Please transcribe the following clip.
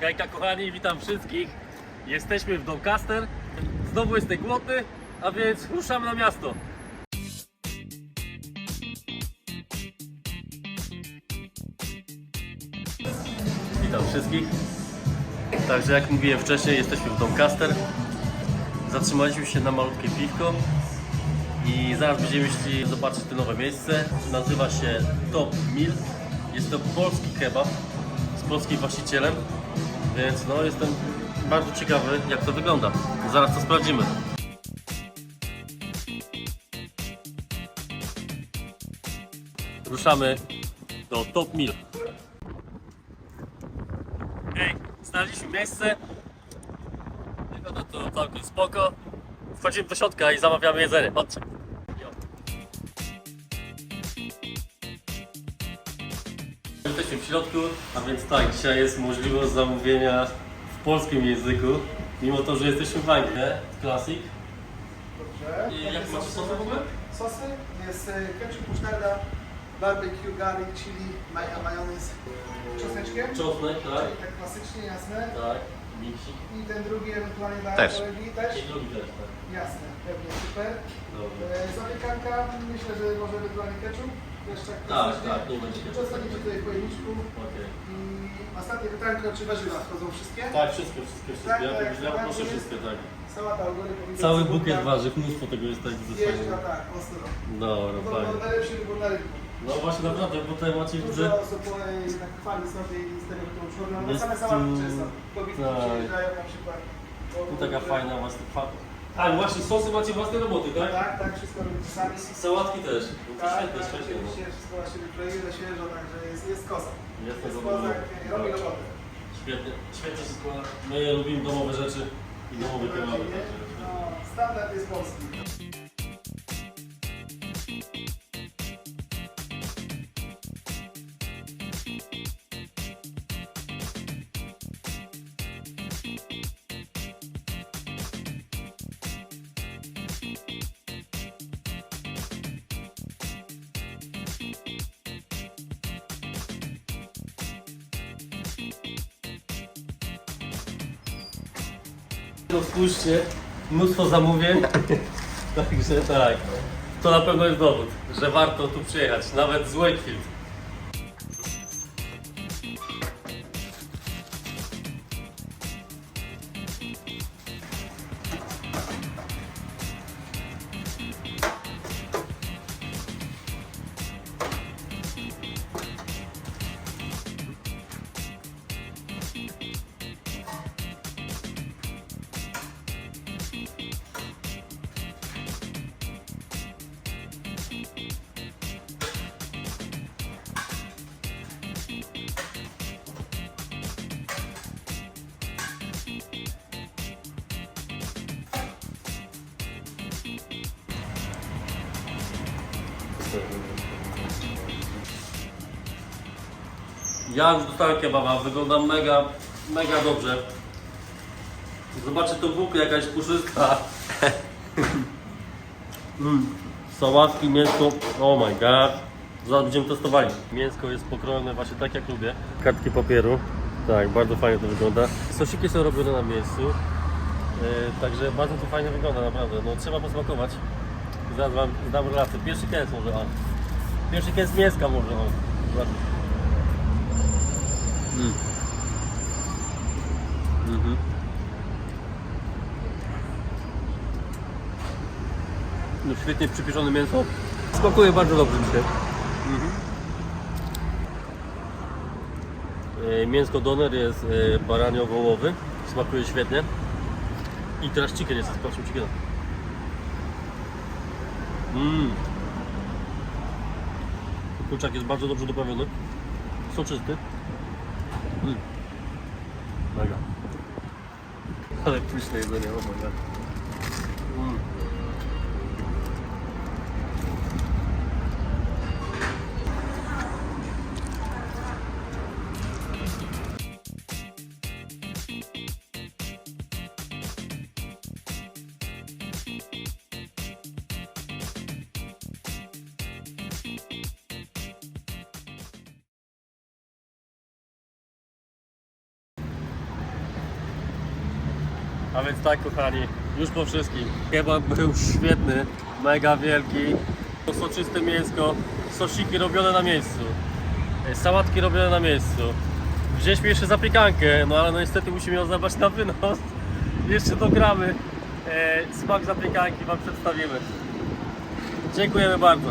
Hejka kochani, witam wszystkich. Jesteśmy w Doncaster. Znowu jestem głodny, a więc ruszamy na miasto. Witam wszystkich. Także jak mówiłem wcześniej, jesteśmy w Doncaster. Zatrzymaliśmy się na malutkie piwko i zaraz będziemy szli zobaczyć to nowe miejsce. Nazywa się Top Mill. Jest to polski kebab z polskim właścicielem, więc no jestem bardzo ciekawy jak to wygląda. Zaraz to sprawdzimy. Ruszamy do Top Mill. Ej, znaleźliśmy miejsce. Wygląda to całkiem spoko. Wchodzimy do środka i zamawiamy jedzenie. Chodźcie. Jesteśmy w środku, a więc tak, dzisiaj jest możliwość zamówienia w polskim języku, mimo to, że jesteśmy w Anglii? Classic. Dobrze. I jak macie sosy w ogóle? Sosy? Jest e, ketchup, musztarda, barbecue, garlic, chili, maj- majonez, czosneczkiem. Czosnek, tak? Czyli tak klasycznie, jasne. Tak. Miksik. I ten drugi ewentualnie dla Też. kolegi też. I drugi też, tak. Jasne, pewnie, super. Dobra. E, zapiekanka, myślę, że może ewentualnie ketchup. Tak Tak, tak, nie będzie tutaj pojemniczku. Okej. I ostatnie pytanko, czy warzywa wchodzą wszystkie? Tak, wszystko, wszystko, wszystko. Tak, Ja, tak, ja tak, proszę jest. wszystko, tak. Sałata, Cały bukiet warzyw, mnóstwo tego jest tak Jeźdźka, tak, ostro. Dobra, No, fajnie. no, najlepszy wybór na rynku. No właśnie naprawdę, bo tutaj macie widzę. Dużo osób e, tak chwali sobie i z tego robią. No Jest same tu- sałatki często. Kobiety tak. przyjeżdżają na przykład. bo- Tu taka fajna właśnie fa... A właśnie sosy macie własne roboty, tak? Tak, tak, wszystko robicie sami. Sałatki też. No to Tak, świetnie, tak, świetnie. No. oczywiście wszystko właśnie wykroione, świeżo, także jest, jest koza. Jest Jest to koza, domowe. robi robotę. Świetnie, świetnie się składa. My lubimy domowe rzeczy i domowe kebaby. Rodzinie, także- No, standard jest polski. No spójrzcie, mnóstwo zamówień. Także tak. To na pewno jest dowód, że warto tu przyjechać, nawet z Wakefield. Ja już dostałem kebaba, wygląda mega, mega dobrze. Zobaczcie to bułkę, jakaś puszystka. mm. Sałatki, mięsko, oh my god. Zaraz będziemy testowali. Mięsko jest pokrojone właśnie tak jak lubię. Kartki papieru. Tak, bardzo fajnie to wygląda. Sosiki są robione na miejscu. Yy, także bardzo to fajnie wygląda naprawdę. No trzeba posmakować. Zaraz wam zdam relację. Pierwszy kęs może o. Pierwszy kęs mięska może o. Zobaczcie. Mm. Mhm. No świetnie przypieszone mięso. Smakuje bardzo dobrze dzisiaj. Mhm. E, Mięsko doner jest e, baranio-wołowy. Smakuje świetnie. I teraz chicken jest, sprawdźmy chickena. Mmm. Kurczak jest bardzo dobrze doprawiony. Soczysty. Mm. Mega. Ale pyszne jedzenie, oh A więc tak kochani, już po wszystkim. Kebab był świetny, mega wielki. Soczyste mięsko, sosiki robione na miejscu. e, Sałatki robione na miejscu. Wzięliśmy jeszcze zapiekankę, no ale no niestety musimy ją zabrać na wynos. Jeszcze dogramy. E, smak zapiekanki Wam przedstawimy. Dziękujemy bardzo.